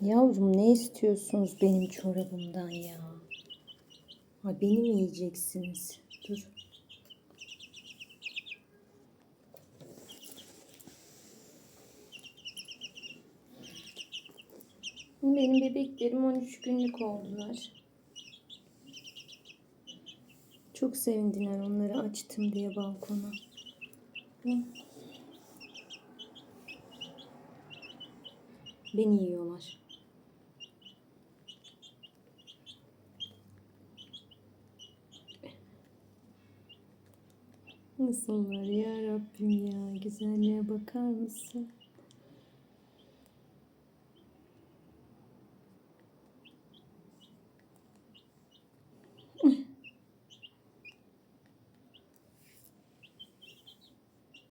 Yavrum ne istiyorsunuz benim çorabımdan ya? Ha beni mi yiyeceksiniz? Dur. Benim bebeklerim 13 günlük oldular. Çok sevindiler onları açtım diye balkona. Beni yiyorlar. Nasıllar ya Rabbim ya güzelliğe bakar mısın?